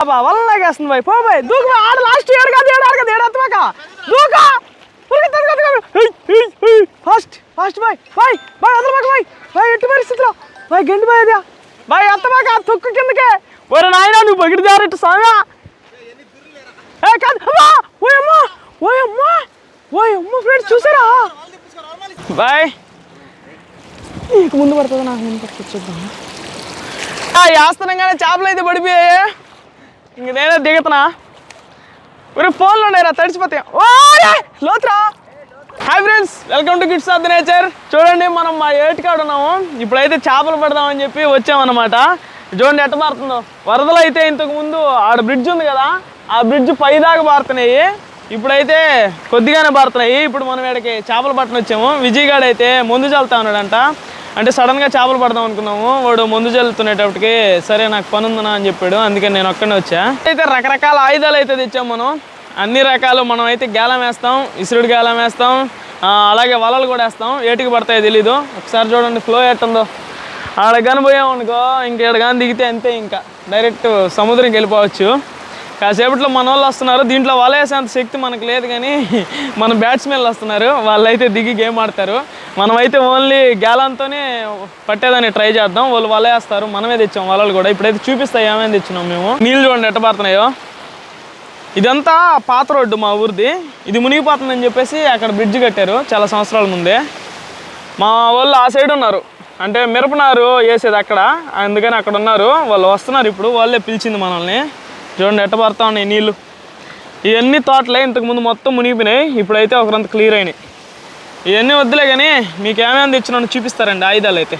బాబా వల్ల లాగేస్తుంది బాయ్. పో బాయ్. దూకు బాయ్ ఆడ లాస్ట్ ఏడు కాదు ఏడు కదా కాదు ఏడు అత్తమాక దూకా. ఫాస్ట్ ఫాస్ట్ బాయ్. బాయ్ బాయ్ వదలమాక బాయ్. బాయ్ ఎట్టి పరిస్థితిలో? బాయ్ గండి బాయ్ అదే. బాయ్ అత్తమాక తొక్కు కిందకే. ఒరే నాయన నువ్వు బగిడి జారెట్టు సామ్యా ఏ కాదు. అమ్మా ఓయమ్మా ఓయమ్మా ఓయమ్మా ఫ్రెండ్స్ చూసారా? బాయ్. నీకు ముందు పడుతుంది? నాకు ముందు పడుతుంది? చూద్దాం. ఆ యాస్తనంగానే చేపలు అయితే పడిపోయాయి. ఇంక నేనే దిగుతున్నా ఒరే ఫోన్లో ఉండేరా తడిచిపోతాయి ఓ లోతురా! Hi friends welcome to kids of the nature చూడండి మనం మా ఏటికాడ ఉన్నాము. ఇప్పుడైతే చేపలు పెడదామని చెప్పి వచ్చామన్నమాట. చూడండి ఎట్ట మారుతుందో. వరదలు అయితే ఇంతకు ముందు ఆడ బ్రిడ్జ్ ఉంది కదా ఆ బ్రిడ్జ్ పై దాకా పారుతున్నాయి ఇప్పుడైతే కొద్దిగానే పారుతున్నాయి ఇప్పుడు మనం వీడికి చేపలు పట్టణ వచ్చాము. విజయ్ అయితే ముందు చల్లుతా ఉన్నాడంట. అంటే సడన్గా చేపలు పడదాం అనుకున్నాము. వాడు ముందు చల్లుతునేటప్పటికి సరే నాకు పని ఉందనా అని చెప్పాడు. అందుకని నేను ఒక్కడే వచ్చా. అయితే రకరకాల ఆయుధాలు అయితే తెచ్చాం మనం. అన్ని రకాలు మనం అయితే గేలం వేస్తాం ఇసురుడు గేలం వేస్తాం అలాగే వలలు కూడా వేస్తాం. ఏటికి పడతాయో తెలీదు. ఒకసారి చూడండి ఫ్లో ఎట్టుందో. ఆడ కానీ పోయామనుకో ఇంకేడ కానీ దిగితే అంతే ఇంకా. డైరెక్ట్ సముద్రంకి వెళ్ళిపోవచ్చు. కాసేపట్లో మన వాళ్ళు వస్తున్నారు. దీంట్లో వాళ్ళేసేంత శక్తి మనకు లేదు కానీ మన బ్యాట్స్మెన్లు వస్తున్నారు. వాళ్ళైతే దిగి గేమ్ ఆడతారు. మనమైతే ఓన్లీ గ్యాలంతోనే పట్టేదాన్ని ట్రై చేద్దాం. వాళ్ళు వల వేస్తారు మనమే తెచ్చాం వలలు కూడా. ఇప్పుడైతే చూపిస్తాయి ఏమేమి తెచ్చినాం మేము. నీళ్ళు చూడండి ఎట్టబడుతున్నాయో ఇదంతా పాత రోడ్డు మా ఊరిది. ఇది మునిగిపోతుందని చెప్పేసి అక్కడ బ్రిడ్జ్ కట్టారు చాలా సంవత్సరాల ముందే. మా వాళ్ళు ఆ సైడ్ ఉన్నారు. అంటే మిరపనారు వేసేది అక్కడ. అందుకని అక్కడ ఉన్నారు. వాళ్ళు వస్తున్నారు ఇప్పుడు. వాళ్ళే పిలిచింది మనల్ని. చూడండి ఎట్ట పడతా ఉన్నాయి నీళ్ళు ఇవన్నీ తోటలే ఇంతకుముందు మొత్తం మునిగిపోయినాయి ఇప్పుడైతే ఒకరంత క్లియర్ అయినాయి. ఇవన్నీ వద్దులే కానీ మీకు ఏమేమి తెచ్చినా చూపిస్తారండి ఆయుధాలు అయితే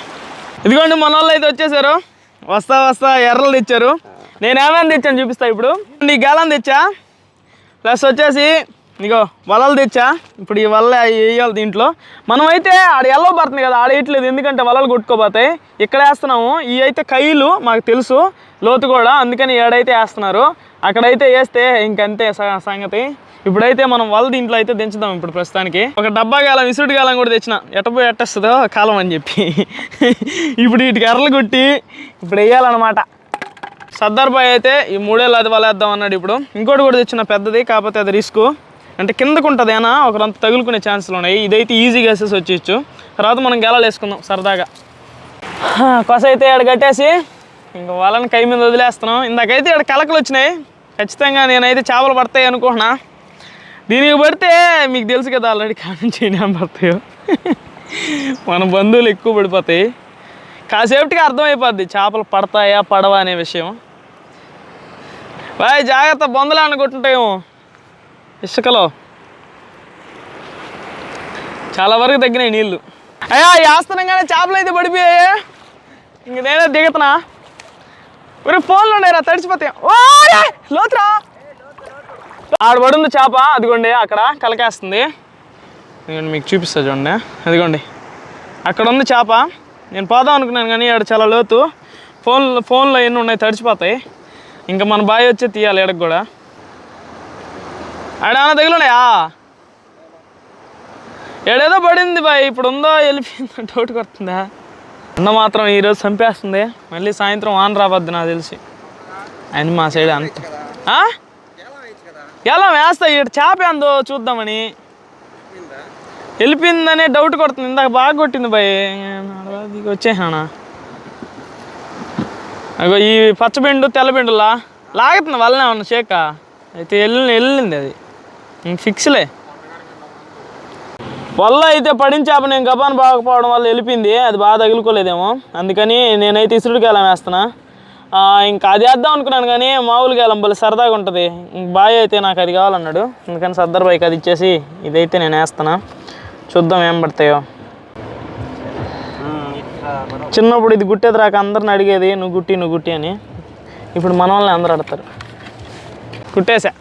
ఇదిగోండి మన వాళ్ళు అయితే వచ్చేసారు. వస్తా వస్తా ఎర్రలు తెచ్చారు. నేను ఏమేమి తెచ్చాను చూపిస్తా ఇప్పుడు. నీ గేలం తెచ్చా? ప్లస్ వచ్చేసి ఇగో వలలు తెచ్చా? ఇప్పుడు ఈ వల్ల వేయాలి దీంట్లో. మనమైతే ఆడ ఎల్లో పడుతుంది కదా ఆడ వేయట్లేదు. ఎందుకంటే వలలు కొట్టుకోపోతాయి. ఇక్కడ వేస్తున్నాము. ఈ అయితే కైలు మాకు తెలుసు. లోతు కూడా అందుకని ఏడైతే వేస్తున్నారు. అక్కడైతే వేస్తే ఇంకంతే సంగతి. ఇప్పుడైతే మనం వల దీంట్లో అయితే దించుదాం ఇప్పుడు ప్రస్తుతానికి. ఒక డబ్బా గాలం ఇసుడు గాలం కూడా తెచ్చిన. ఎట్టపోయి ఎట్టేస్తుందో కాలం అని చెప్పి. ఇప్పుడు వీటికి ఎర్రలు కొట్టి ఇప్పుడు వేయాలన్నమాట. సర్దార్ బాయ్ అయితే ఈ మూడేళ్ళు అది వలేద్దాం అన్నాడు ఇప్పుడు. ఇంకోటి కూడా తెచ్చిన పెద్దది కాకపోతే అది రిస్క్. అంటే కిందకు ఉంటుంది ఏనా ఒకరంత తగులుకునే ఛాన్సులు ఉన్నాయి ఇదైతే ఈజీ గ్యాసెస్ వచ్చేయచ్చు. తర్వాత మనం గెలాలు వేసుకుందాం సరదాగా. హా, కొస అయితే ఇక్కడ కట్టేసి ఇంకా వాళ్ళని కై మీద వదిలేస్తున్నాం. ఇందాకైతే ఇక్కడ కలకలు వచ్చినాయి. ఖచ్చితంగా నేనైతే చేపలు పడతాయి అనుకుంటున్నా దీనికి పడితే మీకు తెలుసు కదా ఆల్రెడీ కామెంట్ చేయండి ఏం పడతాయో. మన బంధువులు ఎక్కువ పడిపోతాయి. కాసేపటికి అర్థమైపోద్ది చేపలు పడతాయా పడవా అనే విషయం. బాయ్ జాగ్రత్త బొందలు అనుకుంటుంటాయేమో ఇసుకలో. చాలా వరకు తగ్గినాయి నీళ్ళు అయ్యా వేస్తున్నాగానే చేపలు అయితే పడిపోయాయి. ఇంక నేనే దిగుతున్నా. ఒరే ఫోన్లు ఉండేరా తడిచిపోతాయి ఓ లోతురా. ఆడ పడుంది చేప అదిగోండి అక్కడ కలకేస్తుంది. ఇదిగోండి మీకు చూపిస్తా చూడండి. అదిగోండి అక్కడ ఉంది చేప. నేను పోదాం అనుకున్నాను కానీ ఆడ చాలా లోతు. ఫోన్ ఫోన్లో ఎన్ని ఉన్నాయి తడిచిపోతాయి ఇంకా మన బావి వచ్చి తీయాలి ఎడకు కూడా. ఆడేమన్నా తగిలినాయా ఏడేదో పడింది బాయ్ ఇప్పుడు ఉందో వెళ్ళిపోయింది డౌట్ కొడుతుందా? అన్న మాత్రం ఈరోజు చంపేస్తుంది. మళ్ళీ సాయంత్రం ఆన్ రావద్దు నాకు తెలిసి. అని మా సైడ్ అంత ఆ? ఎలా వేస్తా ఇక్కడ చేప ఏందో చూద్దామని. వెళ్ళిపోయిందనే డౌట్ కొడుతుంది. ఇందాక బాగా కొట్టింది బాయ్. వచ్చేసానా? అగో ఈ పచ్చబెండు తెల్లబెండులా? లాగుతుంది వల్లనే ఉన్న షేక అయితే వెళ్ళి వెళ్ళింది అది. ఫిక్స్లే వల్ల అయితే పడిన చేప నేను గబాన్ బాగపోవడం వల్ల వెళ్ళిపోయింది అది బాగా తగులుకోలేదేమో. అందుకని నేనైతే ఇసురుడికి వేస్తున్నా. ఇంకా అది వేద్దాం అనుకున్నాను కానీ మామూలుగా వెళ్ళం భలే సరదాగా ఉంటుంది. ఇంక బాయ్ అయితే నాకు అది కావాలన్నాడు. అందుకని సర్దార్ బైక్ అది ఇచ్చేసి ఇదైతే నేను వేస్తున్నా. చూద్దాం ఏం పడతాయో. చిన్నప్పుడు ఇది గుట్టేది రాక అందరిని అడిగేది నువ్వు గుట్టి నువ్వు గుట్టి అని. ఇప్పుడు మన వాళ్ళని అందరూ అడతారు కుట్టేసా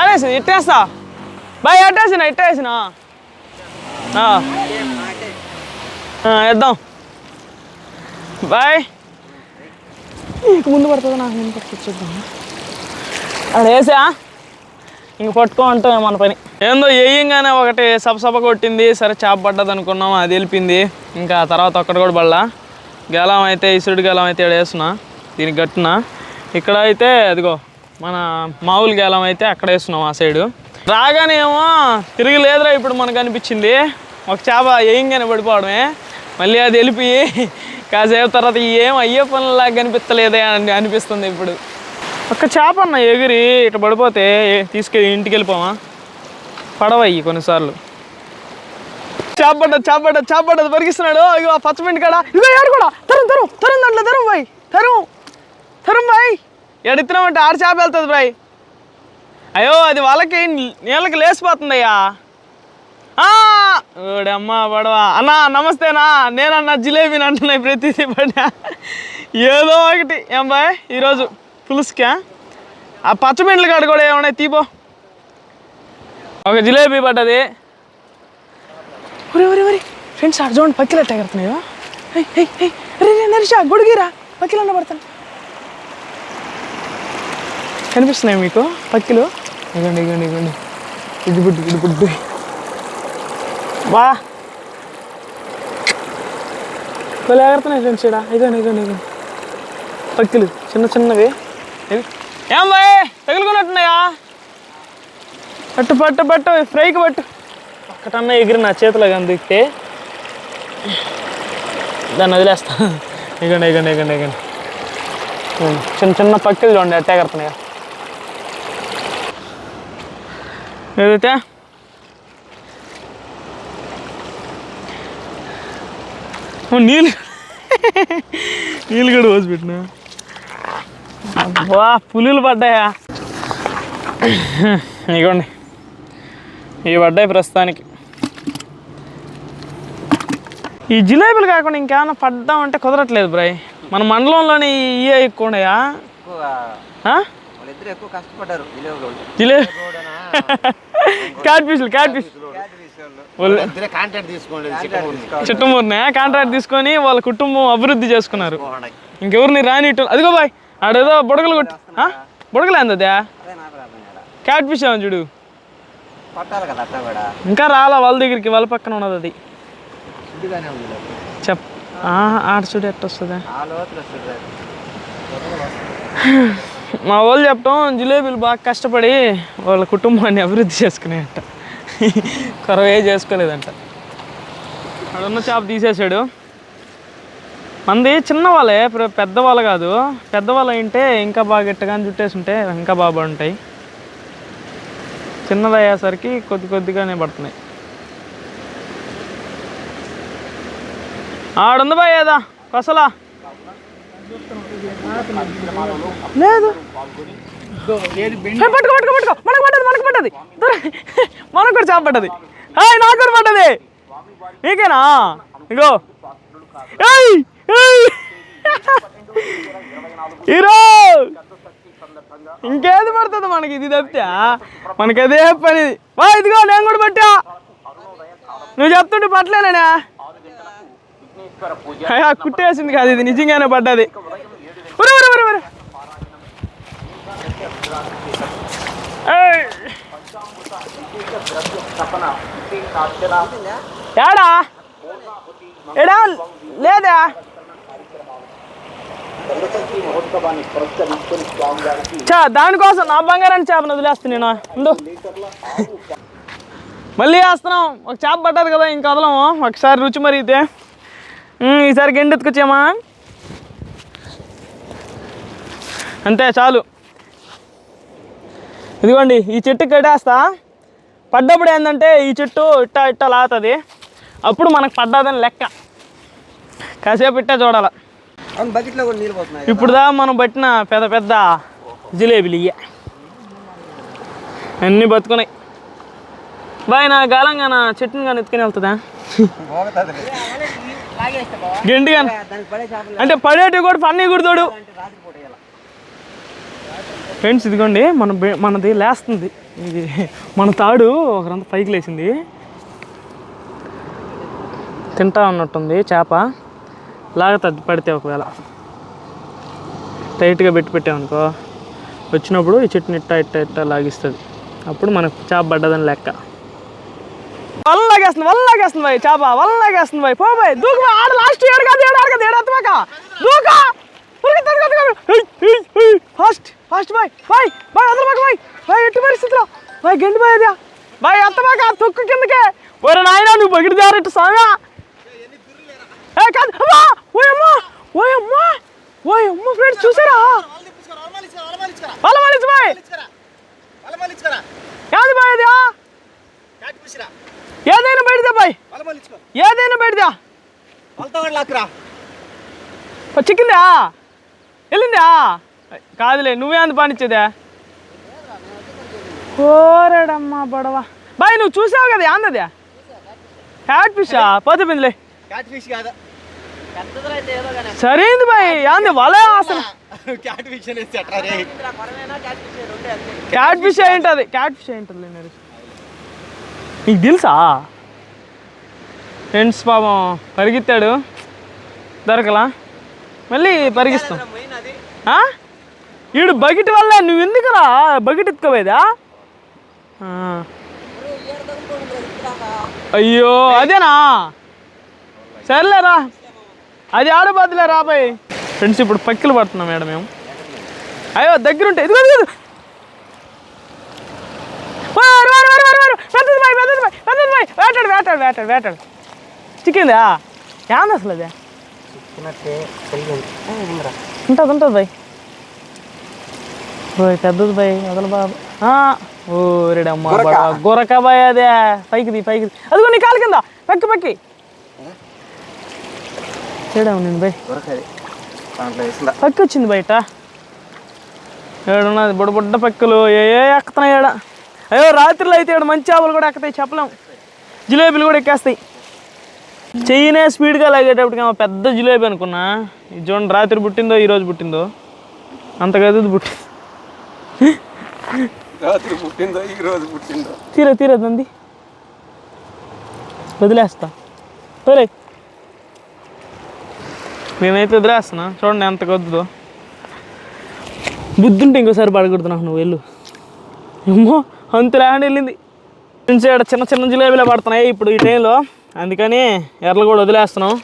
ఏడేసి ఇట్టేస్తా. బాయ్ ఎట్టేసిన ఇట్టేసిన. వేద్దాం. బాయ్. నీకు ముందు పడుతుంది? నాకు ముందు పడుతుంది చూద్దాం అక్కడ వేసా? ఇంక పట్టుకో అంటాం మన పని. ఏందో వేయంగానే ఒకటి సపసప కొట్టింది సరే చేప పడ్డది అనుకున్నాం అది వెళ్ళిపోయింది. ఇంకా తర్వాత ఒక్కటి కూడా పడలా. గెలం అయితే ఇసుడు గెలం అయితే ఇక్కడ వేస్తున్నా. దీనికి గట్టున ఇక్కడ అయితే అదిగో. మన మామూలు గేలం అయితే అక్కడ వేస్తున్నాం ఆ సైడు. రాగానేమో తిరిగి లేదురా ఇప్పుడు మనకు అనిపించింది. ఒక చేప ఏయంగానే పడిపోవడమే. మళ్ళీ అది వెళ్ళిపోయి కాసేపు తర్వాత ఏం అయ్యే పనులాగా కనిపిస్తలేదే అని అనిపిస్తుంది ఇప్పుడు. ఒక్క చేప అన్న ఎగిరి ఇటు పడిపోతే తీసుకెళ్ళి ఇంటికి వెళ్ళిపోమా పడవయ్యి కొన్నిసార్లు. చేపడ్డ చేపడ్డ చేపడ్డ పరిగిస్తున్నాడు ఇగో ఆ పచ్చమింటి కాడ? ఇగో ఏడు కూడా. తరం తరుణ్ తరం దాంట్లో తరుణ్ బాయ్ తరుణ్ తరుణ్ బాయ్ ఎడుతున్నామంటే ఆరు చేప వెళ్తుంది బాయ్ అయ్యో అది వాళ్ళకి నీళ్ళకి లేసిపోతుంది అయ్యా ఓడమ్మ పడవా అన్నా నమస్తేనా? నేనన్న జిలేబీని అంటున్నాయి ప్రతిదీ పడా ఏదో ఒకటి. ఏం బాయ్ ఈరోజు పులుసుకా? ఆ పచ్చమింట్ల కాడ కూడా ఏమన్నాయి? తీపో. ఒక జిలేబీ పడ్డది. ఒరే ఒరే ఒరే. ఫ్రెండ్స్ ఆడ చూడండి పక్కిలు ఎట్ట ఎగురుతున్నాయో హై నరిషా పడతాను. కనిపిస్తున్నాయి మీకు? పక్కిలు? ఇగండి ఇగండి ఇగండి. ఇది బుడ్డు ఇది బుడ్డు. బా కొన్ని ఎగురుతున్నాయి ఫ్రెండ్స్ ఇక్కడ ఇగండి ఇగండి ఇగండి. పక్కిలు చిన్న చిన్నవి. ఏం బాయ్ తగులుకున్నట్టున్నాయా? పట్టు పట్టు పట్టు ఫ్రైకి పట్టు. ఒక్కటన్నా ఎగిరి నా చేతిలో అందుకే దాన్ని వదిలేస్తా. ఇగండి ఇగండి ఇగండి ఇగండి. చిన్న చిన్న పక్కలు చూడండి ఎట్టే ఎగరుతున్నాయి ఏదైతే నీళ్ళు నీళ్ళు కూడా పోసి పెట్టినా? అబ్బా పులులు పడ్డాయా? ఇగోండి. ఇవి పడ్డాయి ప్రస్తుతానికి. ఈ జిలేబీలు కాకుండా ఇంకేమైనా పడ్డామంటే కుదరట్లేదు బ్రయ్ మన మండలంలోని ఇవే ఎక్కువ ఉన్నాయా? ఎక్కువ కష్టపడ్డారు క్యాట్ క్యాట్ ఇద్దరే చిట్టమూరినే. కాంట్రాక్ట్ తీసుకొని వాళ్ళ కుటుంబం అభివృద్ధి చేసుకున్నారు. ఇంకెవరిని రానిట్టు అదిగో బాయ్ ఆడేదో బుడగలు కొట్టి ఆ? బుడగలు ఏంది అదే? అదే నాకు అర్థం కాల క్యాట్ ఫిష్ ఏమో చూడు. ఇంకా రాలా వాళ్ళ దగ్గరికి వాళ్ళ పక్కన ఉన్నది అది. చెప్ ఆడ చూడు ఎట్ట వస్తుంది. మా వాళ్ళు చెప్పడం జిలేబీలు బాగా కష్టపడి వాళ్ళ కుటుంబాన్ని అభివృద్ధి చేసుకున్నాయంట కొరవే చేసుకోలేదంట. అడున్న చేప తీసేసాడు మంది చిన్నవాళ్ళే పెద్దవాళ్ళు కాదు. పెద్దవాళ్ళు అయింటే ఇంకా బాగా గట్టిగా చుట్టేసుంటే ఇంకా బాగా బాగుంటాయి. చిన్నది అయ్యేసరికి కొద్ది కొద్దిగానే పడుతున్నాయి. ఆడుంది బాయ్ ఏదా కొసలా. లేదు. పట్టుకో పట్టుకో పట్టుకో. మనకు పడ్డది మనకు పడ్డది. మనకు కూడా చేప పడ్డది. హాయ్ నాకు కూడా పడ్డది. నీకేనా? ఇగో. హీరో! ఇంకేది పడుతుంది మనకి? ఇది తప్పితే మనకి అదే పని. వా ఇదిగో నేను కూడా పట్టా. నువ్వు చెప్తుంటే పట్టలేనా? కుట్టేసింది కాదు ఇది నిజంగానే పడ్డది. ఉరే ఉరే ఏడా ఏడా లేదా. చా దానికోసం నా బంగారాన్ని చేపను వదిలేస్తా నేను. ఉండు. మళ్ళీ వేస్తున్నాం. ఒక చేప పడ్డది కదా ఇంకా వదలము. ఒకసారి రుచి మరిగితే. ఈసారి గెండెత్తుకొచ్చామా అంతే చాలు. ఇదిగోండి ఈ చెట్టు కట్టేస్తా. పడ్డప్పుడు ఏంటంటే ఈ చెట్టు ఇట్ట ఇట్ట లాగుతుంది. అప్పుడు మనకు పడ్డదని లెక్క. కాసేపు ఇట్టే చూడాల. అవును బకెట్లో కూడా నీళ్ళు పోతున్నాయి ఇప్పుడు దా మనం పట్టిన పెద్ద పెద్ద జిలేబీలు ఇయ్య. అన్నీ బతుకున్నాయి. బాయ్ నా గాలంగా నా చెట్టుని కానీ ఎత్తుకుని వెళ్తుందా? చేపలు అంటే పడేటివి కూడా పన్నీ కుడతాడు ఫ్రెండ్స్ ఇదిగోండి మన మనది లేస్తుంది. ఇది మన తాడు ఒకరంతా పైకి లేచింది. తింటా ఉన్నట్టుంది చేప. లాగుతుంది పడితే ఒకవేళ. టైట్గా పెట్టి పెట్టామనుకో వచ్చినప్పుడు ఈ చెట్టుని ఇట్ట ఇట్ట ఇట్ట లాగిస్తుంది. అప్పుడు మనకు చేప పడ్డదని లెక్క. వల్ల లాగేస్తుంది వల్ల లాగేస్తుంది బాయ్ చేప వల్ల లాగేస్తుంది బాయ్. పో బాయ్ దూకు ఆడ లాస్ట్ ఏడు కాదు ఏడు ఆడు కాదు ఏడు అత్తమాక. దూకా ఫాస్ట్ ఫాస్ట్ బాయ్ బాయ్ బాయ్ వదలమాక బాయ్. బాయ్ ఎట్టి పరిస్థితిలో? బాయ్ గండి బాయ్ అదే. బాయ్ అత్తమాక తొక్కు కిందకే. ఒరే నాయనా నువ్వు బగిడి జారెట్టు సామ్యా ఏ కాదు అమ్మా ఓయమ్మా ఓయమ్మా ఓయమ్మ ఫ్రెండ్స్ చూసారా? మలిచి బాయ్. ఏది బాయ్ అది? ఏదైనా బయటదా బాయ్? ఏదైనా బయటదా? చిక్కిందా? వెళ్ళిందా? కాదులే నువ్వే అంత పానిచ్చేదా కోరడమ్మా బడవా. బాయ్ నువ్వు చూసావు కదా ఏందది క్యాట్ ఫిషా పోతే పిందిలే. క్యాట్ ఫిష్ కాదా? సరైంది బాయ్ ఏంది వలే అసలు క్యాట్ ఫిష్ క్యాట్ ఫిష్ ఏంటది క్యాట్ ఫిష్ ఏంటది నేను నీకు తెలుసా? ఫ్రెండ్స్ పాపం పరిగెత్తాడు. దొరకలా? మళ్ళీ పరిగిస్తాం ఈడు బకెట్ వల్ల నువ్వు ఎందుకురా బకెట్ ఎత్తుకోవేదా అయ్యో అదేనా? సర్లేరా. అది ఆడబద్దులే రాబాయ్ ఫ్రెండ్స్ ఇప్పుడు పక్కిలు పడుతున్నాం మేడం మేము. అయ్యో దగ్గర ఉంటే ఇదిగో పెద్దది బాయ్ పెద్దది బాయ్ పెద్దది బాయ్ వేటాడు వేటాడు వేటాడు వేటాడు చిక్కిందా? ఏంది అసలు అదే? ఉంటుంది ఉంటుంది బాయ్. ఓయ్ పెద్దది బాయ్ వదల బాబు. ఓ రెడమ్మ గురక. బాయ్ అదే. పైకి ది పైకి ది. అదిగో నీ కాలు కింద. పక్కి పక్కి. ఏడావు నేను బాయ్? పక్కి వచ్చింది బయట. ఏడున్నది బుడ్డ బుడ్డ పక్కలు. ఏ ఏ ఎక్కుతున్నాయి ఏడ? అయ్యో రాత్రిలో అయితే ఏడు మంచి చేపలు కూడా ఎక్కుతాయి చెప్పలేం. జిలేబీలు కూడా ఎక్కేస్తాయి. చెయ్యినే స్పీడ్గా లాగేటప్పటికి ఏమో పెద్ద జిలేబీ అనుకున్నా. చూడండి రాత్రి పుట్టిందో ఈ రోజు పుట్టిందో. అంత గది పుట్టింది. రాత్రి పుట్టిందో ఈ రోజు పుట్టిందో. తీరే తీరే దంది వదిలేస్తా. సరే నేనైతే వదిలేస్తున్నా. చూడండి ఎంత కొద్దుదో. బుద్ధుంటే ఇంకోసారి పడకూడదు నాకు నువ్వు వెళ్ళు. ఏమో అంత లేకుండా వెళ్ళింది. నుంచి ఇక్కడ చిన్న చిన్న జిలేబీలే పడుతున్నాయి ఇప్పుడు ఈ టైంలో. అందుకని ఎర్రలు కూడా వదిలేస్తున్నాం.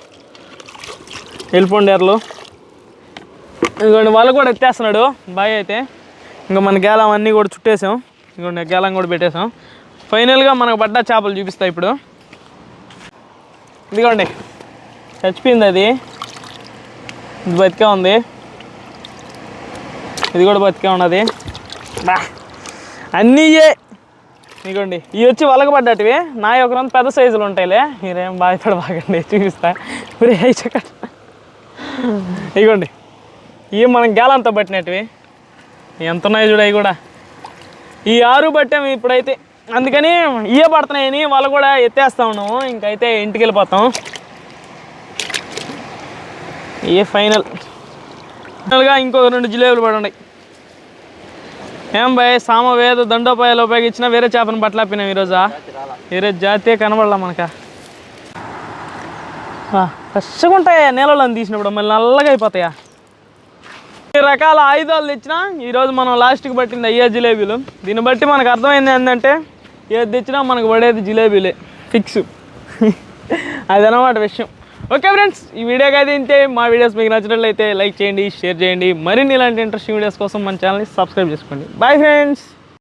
వెళ్ళిపోండి ఎర్రలు. ఇదిగోండి వాళ్ళు కూడా ఎత్తేస్తున్నాడు. బాయ్ అయితే. ఇంకా మన గేలం అన్నీ కూడా చుట్టేసాం. ఇదిగోండి గేలం కూడా పెట్టేసాం. ఫైనల్గా మనకు పడ్డ చేపలు చూపిస్తా ఇప్పుడు. ఇదిగోండి చచ్చిపోయింది అది. ఇది బతికే ఉంది. ఇది కూడా బతికే ఉన్నది. బా. అన్నీయే ఇగోండి ఇవి వచ్చి వలగబడ్డటివి నా ఒక రెండు పెద్ద సైజులు ఉంటాయిలే. మీరేం బాధపడ బాగండి చూపిస్తా. మీరు చక్క ఇగోండి ఇవి మనం గేలంతో పట్టినట్టువి. ఎంత ఉన్నాయి చూడ అవి కూడా. ఈ ఆరు పట్టాము ఇప్పుడైతే. అందుకని ఇవే పడుతున్నాయని వాళ్ళు కూడా ఎత్తేస్తా ఉన్నాము. ఇంకైతే ఇంటికి వెళ్ళిపోతాం. ఇవే ఫైనల్. ఫైనల్గా ఇంకో రెండు జిలేబులు పడండి. ఏం భయ్ సామవేద దండోపాయాలు ఉపయోగించిన వేరే చేపను బట్టలాపినాం ఈరోజా? ఈరోజు జాతీయ కనబడలా మనక? ఫ్రెష్గా ఉంటాయా నీళ్ళలో తీసినప్పుడు? మళ్ళీ నల్లగా అయిపోతాయా? ఈ రకాల ఆయుధాలు తెచ్చినా ఈరోజు మనం లాస్ట్కి పట్టింది అయ్యే జిలేబీలు. దీన్ని బట్టి మనకు అర్థమైంది ఏంటంటే ఏది తెచ్చినా మనకు పడేది జిలేబీలే. ఫిక్స్. అదనమాట విషయం. ఓకే ఫ్రెండ్స్ ఈ వీడియోకి అయితే ఇంతే. మా వీడియోస్ మీకు నచ్చినట్లయితే లైక్ చేయండి షేర్ చేయండి. మరిన్ని ఇలాంటి ఇంట్రెస్టింగ్ వీడియోస్ కోసం మన ఛానల్ని సబ్స్క్రైబ్ చేసుకోండి. Bye friends